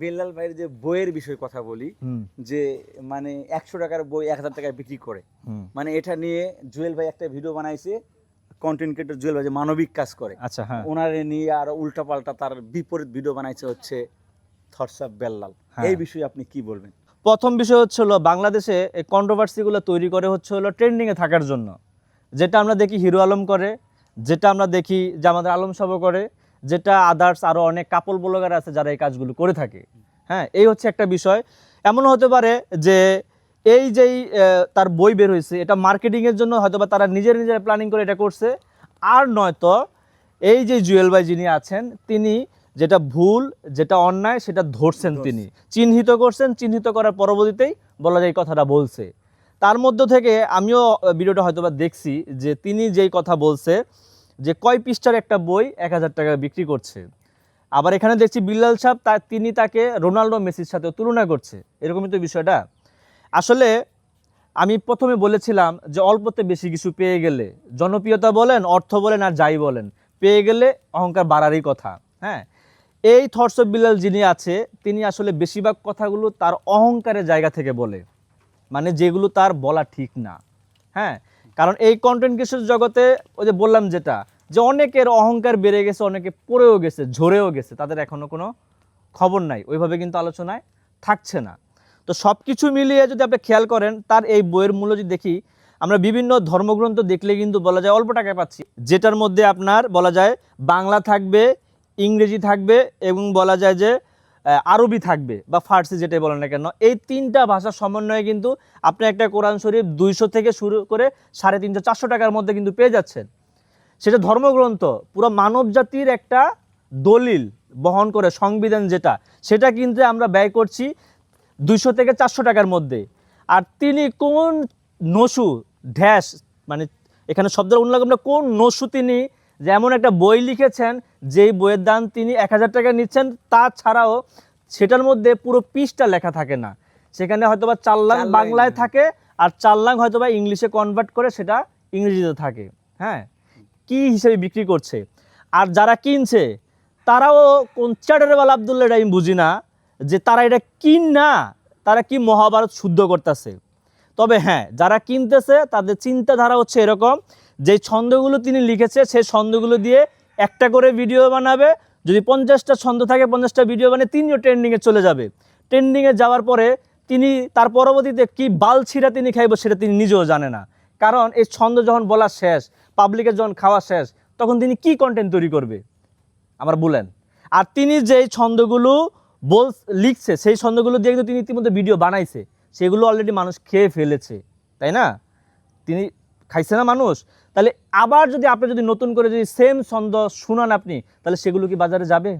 বেল্লাল ভাইয়ের যে বইয়ের বিষয়ে কথা বলি যে মানে একশো টাকার বই এক হাজার টাকায় বিক্রি করে। মানে এটা নিয়ে জুয়েল ভাই একটা ভিডিও বানাইছে কন্টেন্ট ক্রিয়েটর জুয়েল ভাই যে মানবিক কাজ করে। আচ্ছা হ্যাঁ। ওনারে নিয়ে আর উল্টাপাল্টা তার বিপরীত ভিডিও বানাইছে হচ্ছে বেল্লাল হ্যাঁ। এই বিষয়ে আপনি কি বলবেন? প্রথম বিষয় হচ্ছে হলো বাংলাদেশে এই কন্ট্রোভার্সিগুলো তৈরি করে হচ্ছে হলো ট্রেন্ডিংয়ে থাকার জন্য। যেটা আমরা দেখি হিরো আলম করে যেটা আমরা দেখি যে আমাদের আলম সাব করে যেটা আদার্স আরও অনেক কাপল ব্লগার আছে যারা এই কাজগুলো করে থাকে। হ্যাঁ এই হচ্ছে একটা বিষয়। এমন হতে পারে যে এই যেই তার বই বের হয়েছে এটা মার্কেটিংয়ের জন্য হয়তো বা তারা নিজের নিজের প্ল্যানিং করে এটা করছে। আর নয়তো এই যে জুয়েল ভাই যিনি আছেন তিনি যেটা ভুল যেটা অন্যায় সেটা ধরছেন তিনি। চিহ্নিত করছেন চিহ্নিত করার পরবর্তীতেই বলা যায় এই কথাটা বলছে। তার মধ্য থেকে আমিও ভিডিওটা হয়তো বা দেখছি যে তিনি যেই কথা বলছে যে কয় পৃষ্ঠার একটা বই এক হাজার টাকা বিক্রি করছে। আবার এখানে দেখছি বিল্লাল সাহেব তা তিনি তাকে রোনাল্ডো মেসির সাথে তুলনা করছে। এরকমই তো বিষয়টা। আসলে আমি প্রথমে বলেছিলাম যে অল্পতে বেশি কিছু পেয়ে গেলে, জনপ্রিয়তা বলেন, অর্থ বলেন আর যাই বলেন, পেয়ে গেলে অহংকার বাড়ারই কথা হ্যাঁ? এই থর্স বিল্লাল যিনি আছে, তিনি আসলে বেশিরভাগ কথাগুলো তার অহংকারের জায়গা থেকে বলে। মানে যেগুলো তার বলা ঠিক না হ্যাঁ? কারণ এই কন্টেন্ট ক্রিয়েশন জগতে ওই যে বললাম যেটা, যে অনেকের অহংকার বেড়ে গেছে, অনেকে পড়েও গেছে, ঝরেও গেছে, তাদের এখনও কোনো খবর নাই। ওইভাবে কিন্তু আলোচনায় থাকছে না। তো সব কিছু মিলিয়ে যদি আপনি খেয়াল করেন, তার এই বইয়ের মূল্য যদি দেখি, আমরা বিভিন্ন ধর্মগ্রন্থ দেখলে কিন্তু বলা যায় অল্প টাকায় পাচ্ছি। যেটার মধ্যে আপনার বলা যায় বাংলা থাকবে, ইংরেজি থাকবে এবং বলা যায় যে আরবি থাকবে বা ফার্সি যেটাই বলেন না কেন, এই তিনটা ভাষার সমন্বয়ে কিন্তু আপনি একটা কোরআন শরীফ দুইশো থেকে শুরু করে সাড়ে তিনশো, চারশো টাকার মধ্যে কিন্তু পেয়ে যাচ্ছেন। সেটা ধর্মগ্রন্থ, পুরো মানব জাতির একটা দলিল বহন করে সংবিধান যেটা, সেটা কিন্তু আমরা ব্যয় করছি দুইশো থেকে চারশো টাকার মধ্যে। আর তিনি কোন নসু ড্যাশ মানে এখানে শব্দের উল্লেখ আমরা কোন নসু তিনি যে এমন একটা বই লিখেছেন যেই বইয়ের দাম তিনি এক হাজার টাকা নিচ্ছেন তাছাড়াও সেটার মধ্যে পুরো পিসটা লেখা থাকে না। সেখানে হয়তোবা চার লাখ বাংলায়। থাকে আর চার লাখ হয়তোবা ইংলিশে কনভার্ট করে সেটা ইংরেজিতে থাকে। হ্যাঁ? কি হিসেবে বিক্রি করছে? আর যারা কিনছে তারাও কোন চ্যাটারওয়াল আবদুল্লাহ এটা আমি বুঝি না যে তারা এটা কিন না তারা কি মহাভারত শুদ্ধ করতেছে। তবে হ্যাঁ যারা কিনতেছে তাদের চিন্তাধারা হচ্ছে এরকম যে ছন্দগুলো তিনি লিখেছে সেই ছন্দগুলো দিয়ে একটা করে ভিডিও বানাবে। যদি পঞ্চাশটা ছন্দ থাকে, পঞ্চাশটা ভিডিও বানিয়ে তিনিও ট্রেন্ডিংয়ে চলে যাবে। ট্রেন্ডিংয়ে যাওয়ার পরে তিনি, তার পরবর্তীতে কি বাল ছিঁড়া তিনি খাইব সেটা তিনি নিজেও জানে না। কারণ এই ছন্দ যখন বলা শেষ পাবলিকের যখন খাওয়া শেষ, তখন তিনি কি কন্টেন্ট তৈরি করবে? আমার বলেন। আর তিনি যেই ছন্দগুলো বল, লিখছে, সেই ছন্দগুলো দিয়ে কিন্তু তিনি ইতিমধ্যে ভিডিও বানাইছে। সেগুলো অলরেডি মানুষ খেয়ে ফেলেছে, তাই না? তিনি খাইছে না মানুষ, তাহলে আবার যদি আপনি যদি নতুন করে যদি সেম ছন্দ শুনান আপনি, তাহলে সেগুলো কি বাজারে যাবে?